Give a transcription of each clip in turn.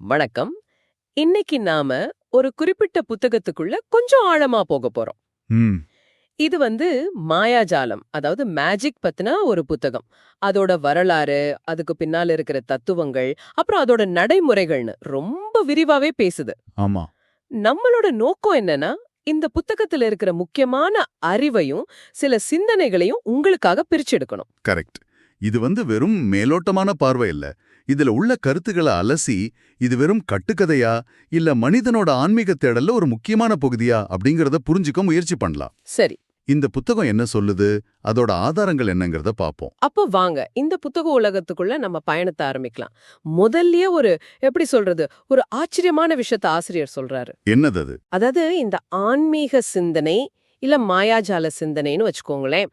வணக்கம். இன்னைக்கு நாம ஒரு குறிப்பிட்ட புத்தகத்துக்குள்ள கொஞ்சம் ஆழமா போக போறோம். இது வந்து மாயாஜாலம் அதாவது மேஜிக் பத்தின ஒரு புத்தகம். அதோட வரலாறு அதுக்கு பின்னால இருக்கிற தத்துவங்கள் அப்புறம் அதோட நடைமுறைகள்னு ரொம்ப விரிவாவே பேசுது. ஆமா. நம்மளோட நோக்கம் என்னன்னா இந்த புத்தகத்துல இருக்கிற முக்கியமான அறிவையும் சில சிந்தனைகளையும் உங்களுக்காக பிரிச்செடுக்கணும் கரெக்ட். இது வந்து வெறும் மேலோட்டமான பார்வை இல்ல. இதுல உள்ள கருத்துக்களை அலசி இது வெறும் கட்டுக்கதையா? இல்ல மனிதனோட ஆன்மீக தேடல்ல ஒரு முக்கியமான பகுதியா? அப்படிங்கறத புரிஞ்சுக்க முயற்சி பண்ணலாம். சரி. இந்த புத்தகம் என்ன சொல்லுது? அதோட ஆதாரங்கள் என்னங்கறத பாப்போம். அப்போ வாங்க இந்த புத்தக உலகத்துக்குள்ள நம்ம பயணத்தை ஆரம்பிக்கலாம். முதல்லயே ஒரு எப்படி சொல்றது ஒரு ஆச்சரியமான விஷயத்த ஆசிரியர் சொல்றாரு. என்னது அது? அதாவது இந்த ஆன்மீக சிந்தனை இல்ல மாயாஜால சிந்தனைன்னு வச்சுக்கோங்களேன்.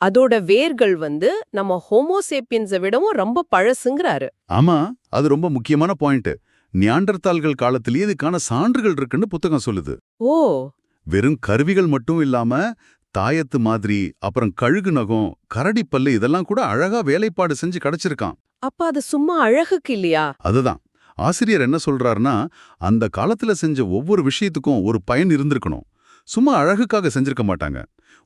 அதோட வேர்கள் வந்து நம்ம ஹோமோசேப்பியன்ஸை விடவும் ரொம்ப பழசுங்கிறாரு. ஆமா அது ரொம்ப முக்கியமான பாயிண்ட். நியாண்டர்தால்கள் காலத்திலேயே இதுக்கான சான்றுகள் இருக்குன்னு புத்தகம் சொல்லுது. ஓ! வெறும் கருவிகள் மட்டும் இல்லாம தாயத்து மாதிரி அப்புறம் கழுகு நகம் கரடி பல்லு இதெல்லாம் கூட அழகா வேலைப்பாடு செஞ்சு கிடைச்சிருக்கான். அப்ப அது சும்மா அழகுக்கு இல்லையா? அதுதான். ஆசிரியர் என்ன சொல்றாருன்னா அந்த காலத்துல செஞ்ச ஒவ்வொரு விஷயத்துக்கும் ஒரு பயன் இருந்திருக்கணும். சும்மா அழகுக்காக செஞ்சிருக்க மாட்டாங்க.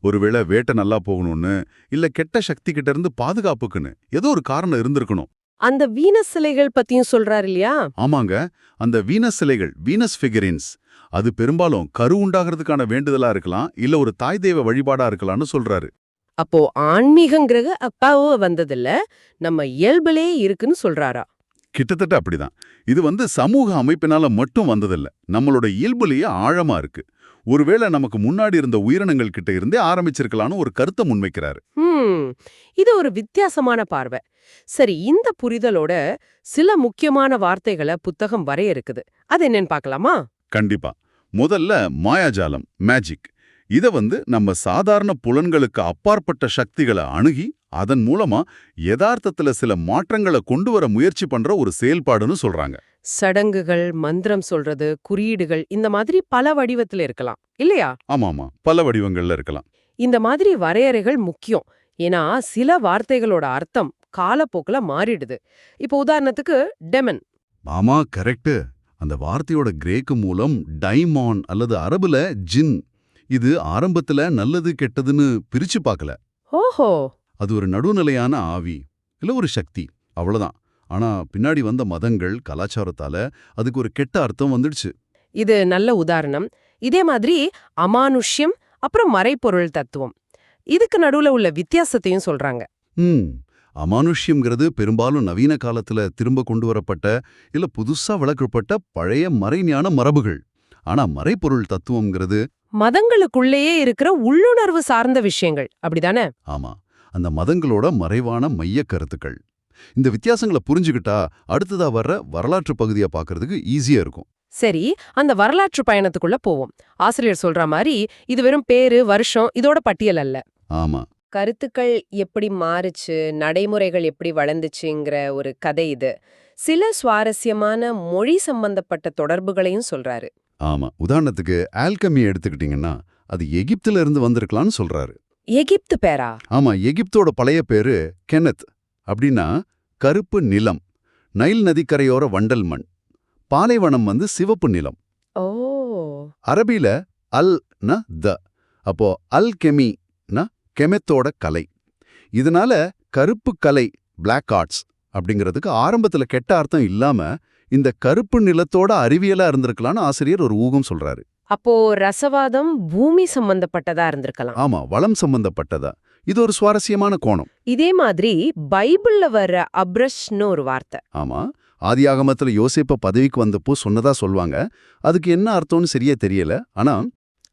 ஒருவேளை வேட்டை நல்லா போகணும்னு இல்ல கெட்ட சக்தி கிட்ட இருந்து பாதுகாப்புக்குன்னு ஏதோ ஒரு காரணம் இருந்திருக்கணும். அந்த வீனஸ் சிலைகள் பத்தியும் சொல்றாரு இல்லையா? ஆமாங்க. அந்த வீனஸ் சிலைகள் வீனஸ் ஃபிகரின்ஸ் அது பெரும்பாலும் கரு உண்டாகிறதுக்கான வேண்டுதலா இருக்கலாம் இல்ல ஒரு தாய் தெய்வ வழிபாடா இருக்கலாம்னு சொல்றாரு. அப்போ ஆன்மீகங்கிறது அப்பாவோ வந்ததில்ல நம்ம இயல்பிலே இருக்குன்னு சொல்றாரா? கிட்டத்தட்ட அப்படிதான். இது வந்து சமூக அமைப்பினால மட்டும் வந்ததில்ல நம்மளோட இயல்புலயே ஆழமா இருக்கு. ஒருவேளை நமக்கு முன்னாடி இருந்த உயிரினங்கள் கிட்ட இருந்தே ஆரம்பிச்சிருக்கலாம்னு ஒரு கருத்தை முன்வைக்கிறாரு. இது ஒரு வித்தியாசமான பார்வை. சரி இந்த புரிதலோட சில முக்கியமான வார்த்தைகளை புத்தகம் வரையறுக்குது. அது என்னன்னு பார்க்கலாமா? கண்டிப்பா. முதல்ல மாயாஜாலம் மேஜிக் இத வந்து நம்ம சாதாரண புலன்களுக்கு அப்பாற்பட்ட சக்திகளை அணுகி அதன் மூலமா யதார்த்தத்துல சில மாற்றங்களை கொண்டு வர முயற்சி பண்ற ஒரு செயல்பாடுன்னு சொல்றாங்க. சடங்குகள் மந்திரம் சொல்றது குறியீடுகள் இந்த மாதிரி பல வடிவத்துல இருக்கலாம். இல்லையா? ஆமாமா. பல வடிவங்கள்ல இருக்கலாம். இந்த மாதிரி வரையறைகள் முக்கியம். ஏன்னா சில வார்த்தைகளோட அர்த்தம் காலப்போக்குல மாறிடுது. இப்போ உதாரணத்துக்கு டெமன் ஆமா கரெக்ட் அந்த வார்த்தையோட கிரேக்கு மூலம் டைமான் அல்லது அரபுல ஜின் இது ஆரம்பத்துல நல்லது கெட்டதுன்னு பிரிச்சு பார்க்கல. ஓஹோ! அது ஒரு நடுநிலையான ஆவி இல்ல ஒரு சக்தி அவ்வளவுதான். ஆனா பின்னாடி வந்த மதங்கள் கலாச்சாரத்தால அதுக்கு ஒரு கெட்ட அர்த்தம் வந்துடுச்சு. இது நல்ல உதாரணம். இதே மாதிரி அமானுஷ்யம் அப்புறம் மறைப்பொருள் தத்துவம். இதுக்கு நடுவுல உள்ள வித்தியாசத்தையும் சொல்றாங்க. ம். அமானுஷ்யம்ங்கிறது பெரும்பாலும் நவீன காலத்துல திரும்ப கொண்டு வரப்பட்ட இல்ல புதுசா வளர்க்கப்பட்ட பழைய மறைஞான மரபுகள். ஆனா மறைப்பொருள் தத்துவம்ங்கிறது மதங்களுக்குள்ளேயே இருக்கிற உள்ளுணர்வு சார்ந்த விஷயங்கள். அப்படிதானே? ஆமா. அந்த மதங்களோட மறைவான மைய கருத்துக்கள். இந்த வித்தியாசங்களை புரிஞ்சுக்கிட்டா அடுத்ததா வர்ற வரலாற்று பகுதியை பார்க்கறதுக்கு ஈஸியா இருக்கும். சரி அந்த வரலாற்று பயணத்துக்குள்ள போவோம். ஆசிரியர் சொல்ற மாதிரி இது வெறும் பேரு வருஷம் இதோட பட்டியல் அல்ல. ஆமா. கருத்துக்கள் எப்படி மாறுச்சு நடைமுறைகள் எப்படி வளர்ந்துச்சுங்கிற ஒரு கதை இது. சில சுவாரஸ்யமான மொழி சம்பந்தப்பட்ட தொடர்புகளையும் சொல்றாரு. ஆமா. உதாரணத்துக்கு ஆல்கமி எடுத்துக்கிட்டீங்கன்னா அது எகிப்துல இருந்து வந்திருக்கலாம்னு சொல்றாரு. எகிப்து பேரா? ஆமா எகிப்தோட பழைய பேரு கெனத் அப்படின்னா கருப்பு நிலம் நைல் நதிக்கரையோர வண்டல் மண். பாலைவனம் வந்து சிவப்பு நிலம். ஓ. அரபில அல் ந த அப்போ அல் கெமி ந கெமெத்தோட கலை. இதனால கருப்பு கலை பிளாக் ஆர்ட்ஸ் அப்படிங்கிறதுக்கு ஆரம்பத்துல கெட்ட அர்த்தம் இல்லாம இந்த கருப்பு நிலத்தோட அறிவியலா இருந்திருக்கலாம்னு ஆசிரியர் ஒரு ஊகம் சொல்றாரு. அப்போ ரசவாதம் பூமி சம்பந்தப்பட்டதா இருந்திருக்கலாம். ஆமா வளம் சம்பந்தப்பட்டதா. இது ஒரு சுவாரஸ்யமான கோணம். இதே மாதிரி பைபிள்ல வர்ற அப்ரஷ்னு ஒரு வார்த்தை. ஆமா ஆதியாகமத்துல யோசேப்ப பதவிக்கு வந்தப்போ சொன்னதா சொல்வாங்க. அதுக்கு என்ன அர்த்தம்னு சரியா தெரியல ஆனா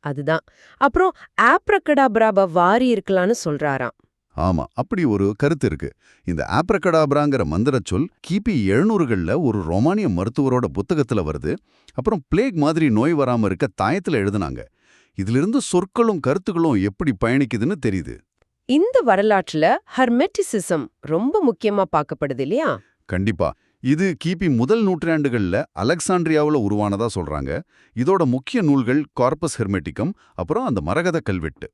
அதுதான். அப்புறம் ஆப்ரகடாபிராப வாரி இருக்கலாம்னு சொல்றாராம். ஆமா அப்படி ஒரு கருத்து இருக்கு. இந்த ஆப்ரகடாப்ராங்கிற மந்திரச் சொல் கிபி எழுநூறுகள்ல ஒரு ரொமானிய மருத்துவரோட புத்தகத்துல வருது. அப்புறம் பிளேக் மாதிரி நோய் வராம இருக்க தாயத்துல எழுதுனாங்க. இதிலிருந்து சொற்களும் கருத்துக்களும் எப்படி பயணிக்குதுன்னு தெரியுது. இந்த வரலாற்றுல ஹர்மெட்டிசிசம் ரொம்ப முக்கியமா பார்க்கப்படுது இல்லையா? கண்டிப்பா. இது கிபி முதல் நூற்றாண்டுகள்ல அலெக்சாண்ட்ரியாவுல உருவானதா சொல்றாங்க. இதோட முக்கிய நூல்கள் கார்பஸ் ஹெர்மெட்டிக்கம் அப்புறம் அந்த மரகத கல்வெட்டு.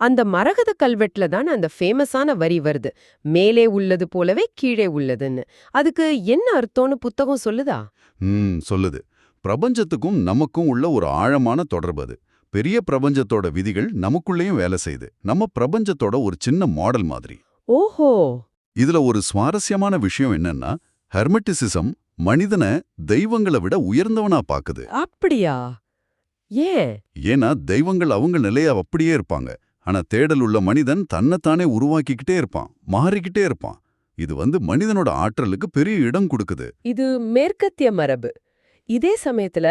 அந்த மரகத கல்வெட்டுல தான் அந்த ஃபேமஸான வரி வருது. மேலே உள்ளது போலவே கீழே உள்ளதுன்னு. அதுக்கு என்ன அர்த்தம்னு புத்தகம் சொல்லுதா? ம் சொல்லுது. பிரபஞ்சத்துக்கும் நமக்கும் உள்ள ஒரு ஆழமான தொடர்பு அது. பெரிய பிரபஞ்சத்தோட விதிகள் நமக்குள்ளேயும் வேலை செய்யுது நம்ம பிரபஞ்சத்தோட ஒரு சின்ன மாடல் மாதிரி. ஓஹோ! இதுல ஒரு சுவாரஸ்யமான விஷயம் என்னன்னா ஹெர்மெட்டிசிசம் மனிதனை தெய்வங்களை விட உயர்ந்தவனா பாக்குது. அப்படியா? ஏன்? ஏன்னா தெய்வங்கள் அவங்க நிலைய அப்படியே இருப்பாங்க. ஆனா தேடல் உள்ள மனிதன் தன்னைத்தானே உருவாக்கிக்கிட்டே இருப்பான் மாறிக்கிட்டே இருப்பான். இது வந்து மனிதனோட ஆற்றலுக்கு பெரிய இடம் கொடுக்குது. இது மேற்கத்திய மரபு. இதே சமயத்துல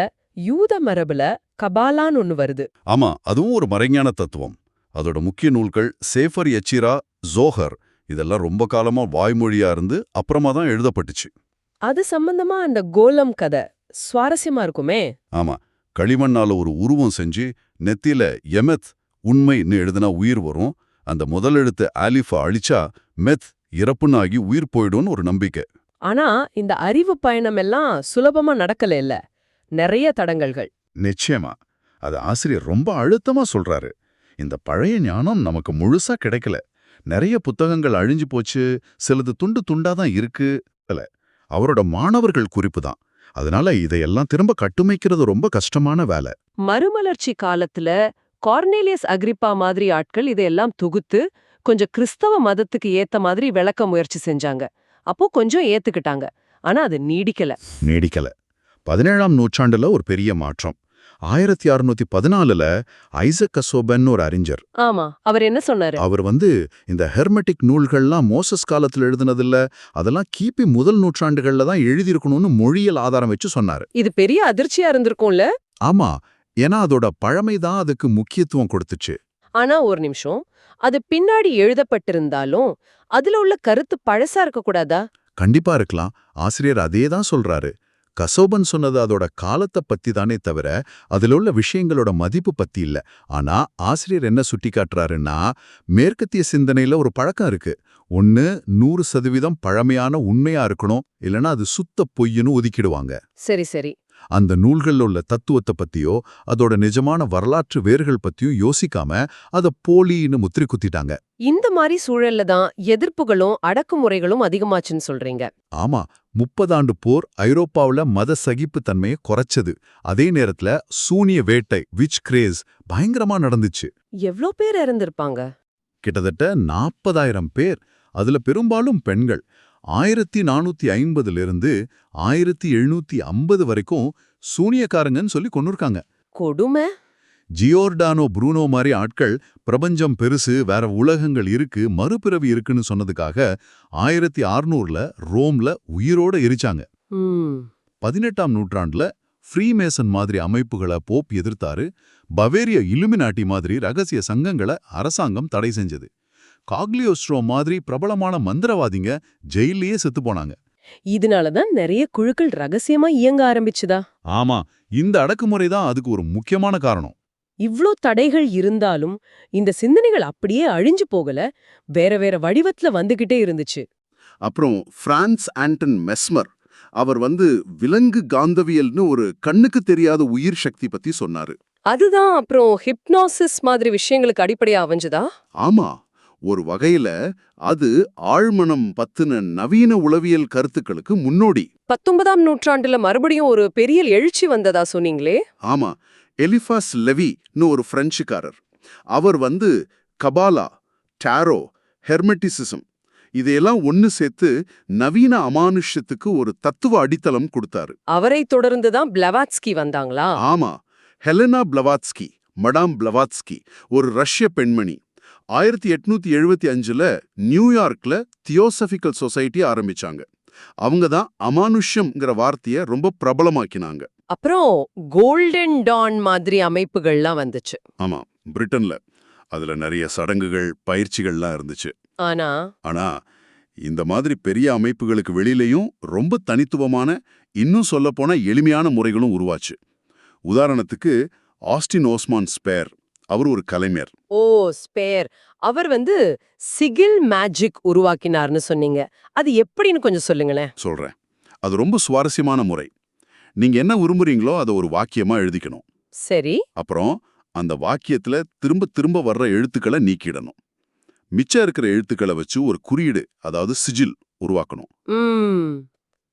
யூத மரபுல கபாலான்னு ஒன்னு வருது. ஆமா அதுவும் ஒரு மறைஞான தத்துவம். அதோட முக்கிய நூல்கள் சேஃபர் எச்சிரா ஜோஹர். இதெல்லாம் ரொம்ப காலமா வாய்மொழியா இருந்து அப்புறமா தான் எழுதப்பட்டுச்சு. அது சம்பந்தமா அந்த கோலம் கதை சுவாரஸ்யமா இருக்குமே? ஆமா களிமண்ணால ஒரு உருவம் செஞ்சு நெத்தியில எமெத் உண்மைன்னு எழுதினா உயிர் வரும். அந்த முதல் எழுத்து ஆலிஃபா அழிச்சா மெத் இறப்புன்னு ஆகி உயிர் போயிடும்னு ஒரு நம்பிக்கை. ஆனா இந்த அறிவு பயணம் எல்லாம் சுலபமா நடக்கல இல்ல. நிறைய தடங்கல்கள். நிச்சயமா. அது ஆசிரியர் ரொம்ப அழுத்தமா சொல்றாரு. இந்த பழைய ஞானம் நமக்கு முழுசா கிடைக்கல. நிறைய புத்தகங்கள் அழிஞ்சு போச்சு. சிலது துண்டு துண்டா தான் இருக்கு. அவரோட மாணவர்கள் குறிப்பு தான். அதனால இதையெல்லாம் திரும்ப கட்டுமைக்கிறது ரொம்ப கஷ்டமான வேலை. மறுமலர்ச்சி காலத்துல கார்னேலியஸ் அக்ரிப்பா மாதிரி ஆட்கள் இதையெல்லாம் தொகுத்து கொஞ்சம் கிறிஸ்தவ மதத்துக்கு ஏத்த மாதிரி விளக்க முயற்சி செஞ்சாங்க. அப்போ கொஞ்சம் ஏத்துக்கிட்டாங்க. ஆனா அது நீடிக்கல. நீடிக்கல. பதினேழாம் நூற்றாண்டுல ஒரு பெரிய மாற்றம். ஆயிரத்தி அறுநூத்தி பதினாலுல ஐசக் கசோபன் ஒரு அறிஞர். ஆமா அவர் என்ன சொன்னாரு? அவர் வந்து இந்த ஹெர்மெட்டிக் நூல்கள்லாம் மோசஸ் காலத்துல எழுதுனதில்ல அதெல்லாம் கிபி முதல் நூற்றாண்டுகள்ல தான் எழுதியிருக்கணும்னு மொழியல் ஆதாரம் வச்சு சொன்னாரு. இது பெரிய அதிர்ச்சியா இருந்திருக்கும்ல? ஆமா ஏன்னா அதோட பழமை தான் அதுக்கு முக்கியத்துவம் கொடுத்துச்சு. ஆனா ஒரு நிமிஷம். அது பின்னாடி எழுதப்பட்டிருந்தாலும் அதுல உள்ள கருத்து பழசா இருக்க கூடாதா? கண்டிப்பா இருக்கலாம். ஆசிரியர் அதே தான் சொல்றாரு. கசோபன் சொன்னது அதோட காலத்தை பத்தி தானே தவிர அதுல உள்ள விஷயங்களோட மதிப்பு பத்தி இல்ல. ஆனா ஆசிரியர் என்ன சுட்டி காட்டுறாருன்னா மேற்கத்திய சிந்தனையில ஒரு பழக்கம் இருக்கு. ஒன்னு நூறு சதவீதம் பழமையான உண்மையா இருக்கணும் இல்லனா அது சுத்த பொய்ன்னு ஒதுக்கிடுவாங்க. சரி சரி. அந்த நூல்கள்ல உள்ள தத்துவத்தை பத்தியோ அதோட நிஜமான வரலாற்று வேர்கள் பத்தியோ யோசிக்காம அத போலின்னு முத்திரை குத்திட்டாங்க. இந்த மாதிரி சூழல்ல தான் எதிர்ப்புகளும் அடக்குமுறைகளும் அதிகமாச்சுன்னு சொல்றீங்க. ஆமா முப்பதாண்டு போர் ஐரோப்பாவுல மத சகிப்புத்தன்மையை குறைச்சது. அதே நேரத்துல சூனிய வேட்டை விச் கிரேஸ் பயங்கரமா நடந்துச்சு. எவ்ளோ பேர் இறந்திருப்பாங்க? கிட்டத்தட்ட நாற்பதாயிரம் பேர். அதுல பெரும்பாலும் பெண்கள். ஆயிரத்தி நானூத்தி ஐம்பதுல ஆயிரத்தி எழுநூத்தி ஐம்பது வரைக்கும் சூனியக்காரங்கன்னு சொல்லி கொண்டிருக்காங்க கொடுமை? ஜியோர்டானோ ப்ரூனோ மாதிரி ஆட்கள் பிரபஞ்சம் பெருசு வேற உலகங்கள் இருக்கு மறுபிறவி இருக்குன்னு சொன்னதுக்காக ஆயிரத்தி அறுநூறுல ரோம்ல உயிரோட எரிச்சாங்க. பதினெட்டாம் நூற்றாண்டுல ஃப்ரீமேசன் மாதிரி அமைப்புகளை போப் எதிர்த்தாரு பவேரிய இலுமினாட்டி மாதிரி ரகசிய சங்கங்களை அரசாங்கம் தடை செஞ்சது. காக்லியோஸ்ட்ரோ மாதிரி பிரபலமான மந்திரவாதிங்க ஜெயிலேயே செத்து போனாங்க. இதனாலதான் நிறைய குழுக்கள் ரகசியமா இயங்க ஆரம்பிச்சுதா? ஆமா இந்த அடக்குமுறை தான் அதுக்கு ஒரு முக்கியமான காரணம். இவ்ளோ தடைகள் இருந்தாலும் இந்த சிந்தனைகள் அப்படியே அழிஞ்சு போகல வேற வேற வடிவத்துல வந்துகிட்டே இருந்துச்சு. அப்புறம் பிரான்ஸ் ஆண்டன் மெஸ்மர் அவர் வந்து விலங்கு காந்தவியல்னு ஒரு கண்ணுக்கு தெரியாத உயிர் சக்தி பத்தி சொன்னாரு. அதுதான் அப்புறம் ஹிப்னாசிஸ் மாதிரி விஷயங்களுக்கு அடிப்படையா அமைஞ்சுதா? ஆமா ஒரு வகையில அது ஆழ்மனம் பத்தின நவீன உளவியல் கருத்துக்களுக்கு முன்னோடி. பத்தொன்பதாம் நூற்றாண்டுல மறுபடியும் ஒரு பெரிய எழுச்சி வந்ததா சொன்னீங்களே? ஆமா. எலிஃபாஸ் லெவின்னு ஒரு பிரெஞ்சுக்காரர். அவர் வந்து கபாலா டாரோ ஹெர்மெட்டிசிசம் இதையெல்லாம் ஒன்னு சேர்த்து நவீன அமானுஷ்யத்துக்கு ஒரு தத்துவ அடித்தளம் கொடுத்தாரு. அவரை தொடர்ந்துதான் பிளவாட்ஸ்கி வந்தாங்களா? ஆமா. ஹெலனா பிளவாட்ஸ்கி மடாம் பிளவாட்ஸ்கி ஒரு ரஷ்ய பெண்மணி. ஆயிரத்தி எட்நூத்தி எழுபத்தி அஞ்சுல நியூயார்க்ல தியோசபிக்கல் சொசைட்டி ஆரம்பிச்சாங்க. அவங்க தான் அமானுஷ்யம்ங்கிற வார்த்தைய ரொம்ப பிரபலமாக்கினாங்க. அப்புறம் கோல்டன் டான் மாதிரி அமைப்புகள்லாம் வந்துச்சு. ஆமா பிரிட்டன்ல. அதுல நிறைய சடங்குகள் பயிற்சிகள்லாம் இருந்துச்சு. ஆனா ஆனா இந்த மாதிரி பெரிய அமைப்புகளுக்கு வெளியிலயும் ரொம்ப தனித்துவமான இன்னும் சொல்லப்போன எளிமையான முறைகளும் உருவாச்சு. உதாரணத்துக்கு ஆஸ்டின் ஓஸ்மான் ஸ்பேர். அவர் ஒரு கலைஞர். ஓ ஸ்பேர். அவர் வந்து சிகில் மேஜிக் உருவாக்கினார்னு சொன்னீங்க. அது எப்படின்னு கொஞ்சம் சொல்லுங்களேன். சொல்றேன். அது ரொம்ப சுவாரஸ்யமான முறை. நீங்க என்ன விரும்புறீங்களோ அதை ஒரு வாக்கியமா எழுதிக்கணும். சரி. அப்புறம் அந்த வாக்கியத்துல திரும்ப திரும்ப வர்ற எழுத்துக்களை நீக்கிடணும். மிச்சம் இருக்கிற எழுத்துக்களை வச்சு ஒரு குறியீடு அதாவது சிஜில் உருவாக்கணும்.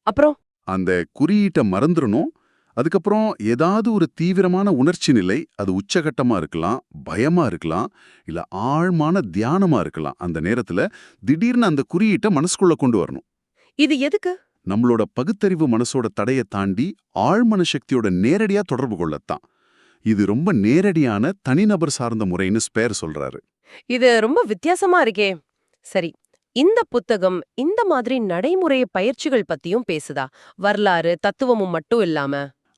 அப்புறம்? அந்த குறியீட்டை மறந்துடணும். அதுக்கப்புறம் ஏதாவது ஒரு தீவிரமான உணர்ச்சி நிலை அது உச்சகட்டமா இருக்கலாம் பயமா இருக்கலாம் இல்ல ஆழ்மான தியானமா இருக்கலாம். அந்த நேரத்துல திடீர்னு அந்த குறியீட்டை மனசுக்குள்ள கொண்டு வரணும். இது எதுக்கு? நம்மளோட பகுத்தறிவு மனசோட தடையை தாண்டி ஆழ்மன சக்தியோட நேரடியா தொடர்பு கொள்ளத்தான். இது ரொம்ப நேரடியான தனிநபர் சார்ந்த முறைன்னு ஸ்பேர் சொல்றாரு. இது ரொம்ப வித்தியாசமா இருக்கே. சரி இந்த புத்தகம் இந்த மாதிரி நடைமுறை பயிற்சிகள் பத்தியும் பேசுதா? வரலாறு தத்துவமும் மட்டும் இல்லாம.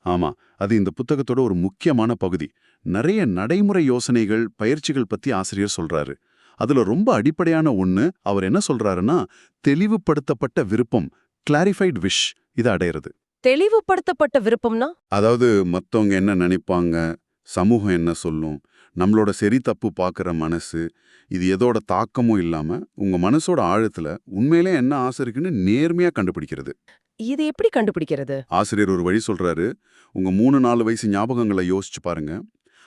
ஆமா அது இந்த புத்தகத்தோட ஒரு முக்கியமான பகுதி. நிறைய நடைமுறை யோசனைகள் பயிற்சிகள் பத்தி ஆசிரியர் சொல்றாரு. அதுல ரொம்ப அடிப்படையான ஒண்ணு அவர் என்ன சொல்றாருன்னா தெளிவுபடுத்தப்பட்ட விருப்பம் கிளாரிஃபைட் விஷ் இதை அடையிறது. தெளிவுபடுத்தப்பட்ட விருப்பம்னா? அதாவது மத்தவங்க என்ன நினைப்பாங்க சமூகம் என்ன சொல்லும் நம்மளோட சரி தப்பு பார்க்குற மனசு இது எதோட தாக்கமும் இல்லாம உங்க மனசோட ஆழத்துல உண்மையிலே என்ன ஆசை இருக்குன்னு நேர்மையா கண்டுபிடிக்கிறது. இது எப்படி கண்டுபிடிக்கிறது? ஆசிரியர் ஒரு வழி சொல்றாரு. உங்க மூணு நாலு வயசு ஞாபகங்களை யோசிச்சு பாருங்க.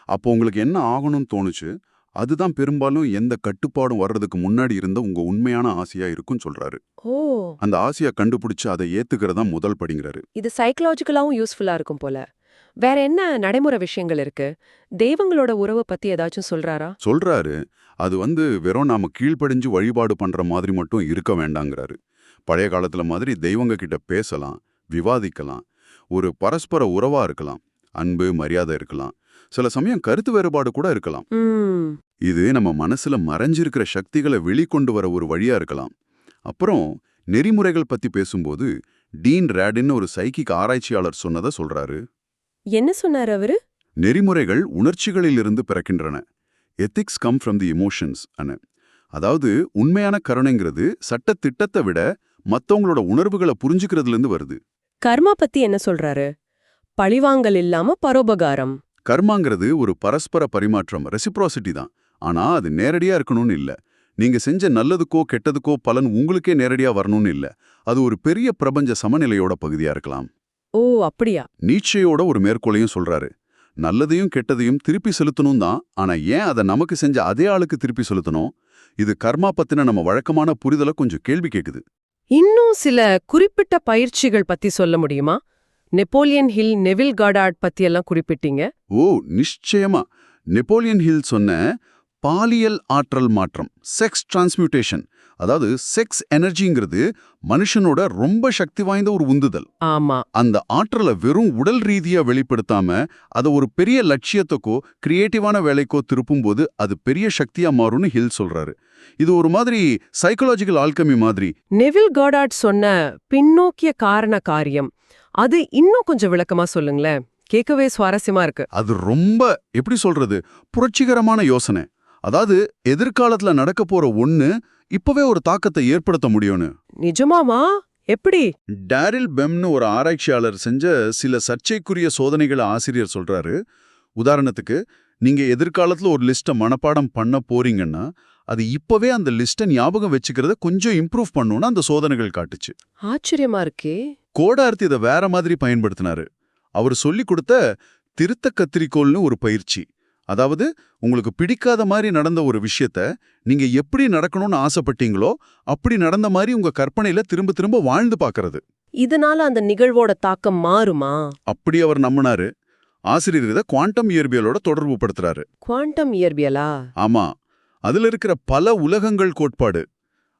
அப்போ உங்களுக்கு என்ன ஆகணும்னு தோணுச்சு? அதுதான் பெரும்பாலும் எந்த கட்டுப்பாடும் வர்றதுக்கு முன்னாடி இருந்த உங்க உண்மையான ஆசையா இருக்கும்னு சொல்றாரு. ஓ! அந்த ஆசையை கண்டுபிடிச்சு அதை ஏத்துக்கிறதா முதல் படிங்கிறாரு. இது சைக்கலாஜிக்கலாவும் யூஸ்ஃபுல்லா இருக்கும் போல. வேற என்ன நடைமுறை விஷயங்கள் இருக்கு? தெய்வங்களோட உறவை பத்தி ஏதாச்சும் சொல்றாரா? சொல்றாரு. அது வந்து வெறும் நாம கீழ்ப்படிஞ்சு வழிபாடு பண்ற மாதிரி மட்டும் இருக்க வேண்டாங்கிறாரு. பழைய காலத்துல மாதிரி தெய்வங்க கிட்ட பேசலாம் விவாதிக்கலாம். ஒரு பரஸ்பர உறவா இருக்கலாம் அன்பு மரியாதை இருக்கலாம். சில சமயம் கருத்து வேறுபாடு கூட இருக்கலாம். இது நம்ம மனசுல மறைஞ்சிருக்கிற சக்திகளை வெளிக்கொண்டு வர ஒரு வழியா இருக்கலாம். அப்புறம் நெறிமுறைகள் பத்தி பேசும்போது டீன் ரேடின்னு ஒரு சைக்கிக் ஆராய்ச்சியாளர் சொன்னதை சொல்றாரு. என்ன சொன்னாரு அவரு? நெறிமுறைகள் உணர்ச்சிகளிலிருந்து பிறக்கின்றன. Ethics come from the emotions அன அதாவது உண்மையான கருணைங்கிறது சட்ட திட்டத்தை விட மத்தவங்களோட உணர்வுகளை புரிஞ்சுக்கிறதுலேருந்து வருது. கர்மா பத்தி என்ன சொல்றாரு? பழிவாங்கல் இல்லாம பரோபகாரம். கர்மாங்கிறது ஒரு பரஸ்பர பரிமாற்றம் ரெசிப்ராசிட்டி தான். ஆனா அது நேரடியா இருக்கணும்னு இல்ல. நீங்க செஞ்ச நல்லதுக்கோ கெட்டதுக்கோ பலன் உங்களுக்கே நேரடியா வரணும்னு இல்ல. அது ஒரு பெரிய பிரபஞ்ச சமநிலையோட பகுதியா இருக்கலாம். ஓ அப்படியா? நீட்சையோட ஒரு மேற்கோளையும் சொல்றாரு. நல்லதையும் கெட்டதையும் திருப்பி செலுத்தணும் தான். ஆனா ஏன் அதை நமக்கு செஞ்ச அதே ஆளுக்கு திருப்பி செலுத்தணும்? இது கர்மா பத்தின நம்ம வழக்கமான புரிதலை கொஞ்சம் கேள்வி கேக்குது. இன்னும் சில குறிப்பிட்ட பயிற்சிகள் பத்தி சொல்ல முடியுமா? நெப்போலியன் ஹில் நெவில் கார்டார்ட் பத்தி எல்லாம் குறிப்பிட்டீங்க. ஓ நிச்சயமா. நெப்போலியன் ஹில் சொன்ன பாலியல் ஆற்றல் மாற்றம் செக்ஸ் டிரான்ஸ்மியூட்டேஷன் அதாவது செக்ஸ் எனர்ஜிங்கிறது மனுஷனோட ரொம்ப சக்தி வாய்ந்த ஒரு உந்துதல். ஆமா. அந்த ஆற்றலை வெறும் உடல் ரீதியா வெளிப்படுத்தாம அதை ஒரு பெரிய லட்சியத்துக்கோ கிரியேட்டிவான வேலைக்கோ திருப்பும்போது அது பெரிய சக்தியா மாறும்னு ஹில் சொல்றாரு. இது ஒரு மாதிரி சைக்கலாஜிக்கல் ஆல்கமி மாதிரி. நெவில் காடாட் சொன்ன பின்னோக்கிய காரண காரியம். அது இன்னும் கொஞ்சம் விளக்கமா சொல்லுங்களேன். கேட்கவே சுவாரஸ்யமா இருக்கு. அது ரொம்ப எப்படி சொல்றது புரட்சிகரமான யோசனை. அதாவது எதிர்காலத்துல நடக்க போற ஒண்ணு இப்பவே ஒரு தாக்கத்தை ஏற்படுத்த முடியும்னு. நிஜமாமா எப்படி? டேரில் பெம்னு ஒரு ஆராய்ச்சியாளர் செஞ்ச சில சர்ச்சைக்குரிய சோதனைகளை ஆசிரியர் சொல்றாரு. உதாரணத்துக்கு நீங்க எதிர்காலத்துல ஒரு லிஸ்ட்டை மனப்பாடம் பண்ண போறீங்கன்னா அது இப்பவே அந்த லிஸ்ட்டை ஞாபகம் வச்சுக்கிறத கொஞ்சம் இம்ப்ரூவ் பண்ணும்னு அந்த சோதனைகள் காட்டுச்சு. ஆச்சரியமா இருக்கே. கோடார்த்தி இதை வேற மாதிரி பயன்படுத்தினாரு. அவர் சொல்லி கொடுத்த திருத்த கத்திரிக்கோல்னு ஒரு பயிற்சி. அதாவது உங்களுக்கு பிடிக்காத மாதிரி நடந்த ஒரு விஷயத்த நீங்க எப்படி நடக்கணும்னு ஆசைப்பட்டீங்களோ அப்படி நடந்த மாதிரி உங்க கற்பனையில திரும்ப திரும்ப வாழ்ந்து பார்க்கறது. இதனால அந்த நிகழ்வோட தாக்கம் மாறுமா? அப்படி அவர் நம்பினாரு. ஆசிரியர் இதை குவாண்டம் இயற்பியலோட தொடர்பு படுத்துறாரு. குவாண்டம் இயற்பியலா? ஆமா. அதுல இருக்கிற பல உலகங்கள் கோட்பாடு.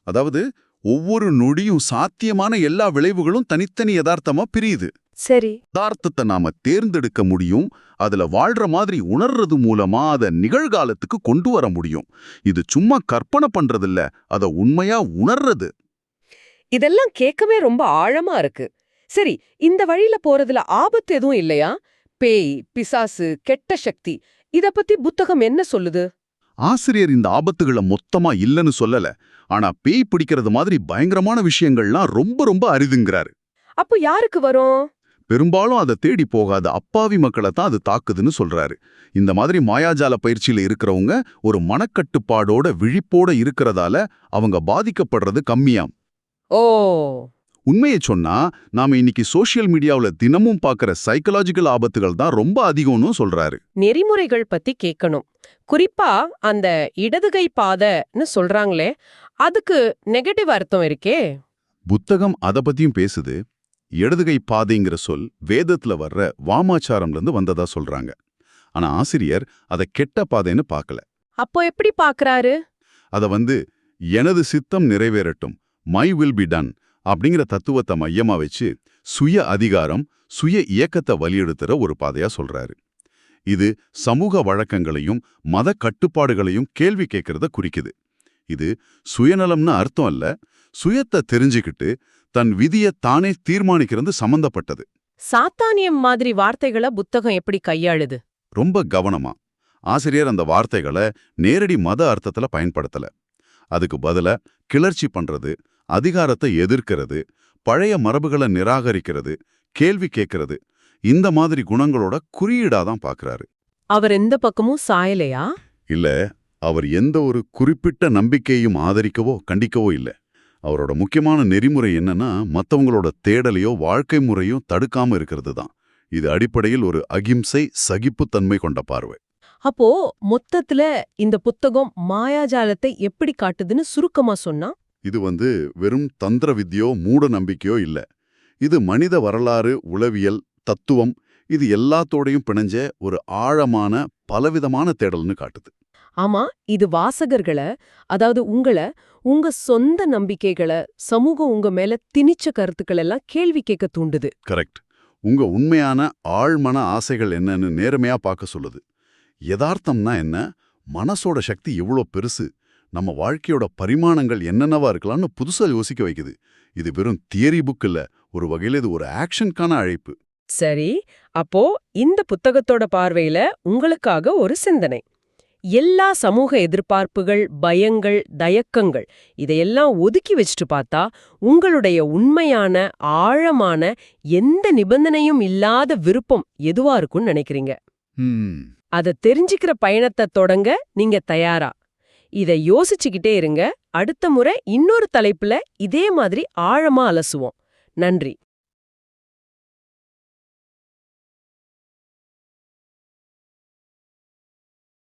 அதாவது ஒவ்வொரு நொடியும் சாத்தியமான எல்லா விளைவுகளும் தனித்தனி யதார்த்தமா பிரியுது. சரி. யதார்த்தத்தை நாம தேர்ந்தெடுக்க முடியும் அதுல வாழ்ற மாதிரி உணர்றது மூலமா அத நிகழ்காலத்துக்கு கொண்டு வர முடியும். இது சும்மா கற்பனை பண்றதில்ல அத உண்மையா உணர்றது. இதெல்லாம் கேட்கவே ரொம்ப ஆழமா இருக்கு. சரி இந்த வழியில போறதுல ஆபத்து எதுவும் இல்லையா? பேய் பிசாசு கெட்ட சக்தி இத பத்தி புத்தகம் என்ன சொல்லுது? ஆசிரியர் இந்த ஆபத்துகளை மொத்தமா இல்லைன்னு சொல்லல. ஆனா பேய் பிடிக்கிறது மாதிரி பயங்கரமான விஷயங்கள்லாம் ரொம்ப ரொம்ப அரிதுங்கிறாரு. அப்போ யாருக்கு வரும்? பெரும்பாலும் அதை தேடி போகாத அப்பாவி மக்களை தான் அது தாக்குதுன்னு சொல்றாரு. இந்த மாதிரி மாயாஜால பயிற்சியில இருக்கிறவங்க ஒரு மனக்கட்டுப்பாடோட விழிப்போட இருக்கிறதால அவங்க பாதிக்கப்படுறது கம்மியாம். ஓ. உண்மையை சொன்னா நாம இன்னைக்கு சோஷியல் மீடியாவுல தினமும் பார்க்கற சைக்கலாஜிக்கல் ஆபத்துகள் தான் ரொம்ப அதிகம்னு சொல்றாரு. நெறிமுறைகள் பத்தி கேட்கணும் குறிப்பா அந்த இடதுகை பாதைன்னு சொல்றாங்களே அதுக்கு நெகட்டிவ் அர்த்தம் இருக்கே. புத்தகம் அத பத்தியும் பேசுது. இடதுகை பாதைங்கிற சொல் வேதத்துல வர்ற வாமாச்சாரம்ல இருந்து வந்ததா சொல்றாங்க. ஆனா ஆசிரியர் அத கெட்ட பாதைன்னு பார்க்கல அப்போ எப்படி பாக்குறாரு? அத வந்து எனது சித்தம் நிறைவேறட்டும் மை வில் பி டன் அப்படிங்கிற தத்துவத்தை மையமா வச்சு சுய அதிகாரம் சுய இயக்கத்தை வலியுறுத்துற ஒரு பாதையா சொல்றாரு. இது சமூக வழக்கங்களையும் மத கட்டுப்பாடுகளையும் கேள்வி கேட்கறத குறிக்குது. இது சுயநலம்னு அர்த்தம் அல்ல சுயத்தை தெரிஞ்சுக்கிட்டு தன் விதியை தானே தீர்மானிக்கிறது சம்பந்தப்பட்டது. சாத்தானியம் மாதிரி வார்த்தைகளை புத்தகம் எப்படி கையாளுது? ரொம்ப கவனமா. ஆசிரியர் அந்த வார்த்தைகளை நேரடி மத அர்த்தத்துல பயன்படுத்தல. அதுக்கு பதிலா கிளர்ச்சி பண்றது அதிகாரத்தை எதிர்க்கிறது பழைய மரபுகளை நிராகரிக்கிறது கேள்வி கேட்கறது இந்த மாதிரி குணங்களோட குறியீடா தான் பார்க்கறாரு அவர் எந்த பக்கமும் சாயலையா? இல்ல அவர் எந்த ஒரு குறிப்பிட்ட நம்பிக்கையும் ஆதரிக்கவோ கண்டிக்கவோ இல்ல. அவரோட முக்கியமான நெறிமுறை என்னன்னா மத்தவங்களோட தேடலையோ வாழ்க்கை முறையோ தடுக்காம இருக்கிறது தான் இது அடிப்படையில் ஒரு அகிம்சை சகிப்புத்தன்மை கொண்ட பார்வை. அப்போ மொத்தத்துல இந்த புத்தகம் மாயாஜாலத்தை எப்படி காட்டுதுன்னு சுருக்கமா சொன்னா? இது வந்து வெறும் தந்திர வித்யோ மூட நம்பிக்கையோ இல்ல. இது மனித வரலாறு உளவியல் தத்துவம் இது எல்லாத்தோடையும் பிணைஞ்ச ஒரு ஆழமான பலவிதமான தேடல்னு காட்டுது. ஆமா இது வாசகர்களை அதாவது உங்களை உங்க சொந்த நம்பிக்கைகளை சமூகம் உங்க மேல திணிச்ச கருத்துக்கள் எல்லாம் கேள்வி கேட்க தூண்டுது. கரெக்ட். உங்க உண்மையான ஆழ்மன ஆசைகள் என்னன்னு நேர்மையா பார்க்க சொல்லுது. யதார்த்தம்னா என்ன? மனசோட சக்தி எவ்வளோ பெருசு. நம்ம வாழ்க்கையோட பரிமாணங்கள் என்னென்னவா இருக்கலாம்னு புதுசா யோசிக்க வைக்குது. இது வெறும் தியரி புக் இல்ல. ஒரு வகையில இது ஒரு ஆக்ஷனுக்கான அழைப்பு. சரி அப்போ இந்த புத்தகத்தோட பார்வையில உங்களுக்காக ஒரு சிந்தனை. எல்லா சமூக எதிர்பார்ப்புகள் பயங்கள் தயக்கங்கள் இதையெல்லாம் ஒதுக்கி வச்சுட்டு பார்த்தா உங்களுடைய உண்மையான ஆழமான எந்த நிபந்தனையும் இல்லாத விருப்பம் எதுவா இருக்கும்னு நினைக்கிறீங்க? அத தெரிஞ்சுக்கிற பயணத்தை தொடங்க நீங்க தயாரா? இத யோசிச்சுக்கிட்டே இருங்க. அடுத்த முறை இன்னொரு தலைப்புல இதே மாதிரி ஆழமா அலசுவோம். நன்றி.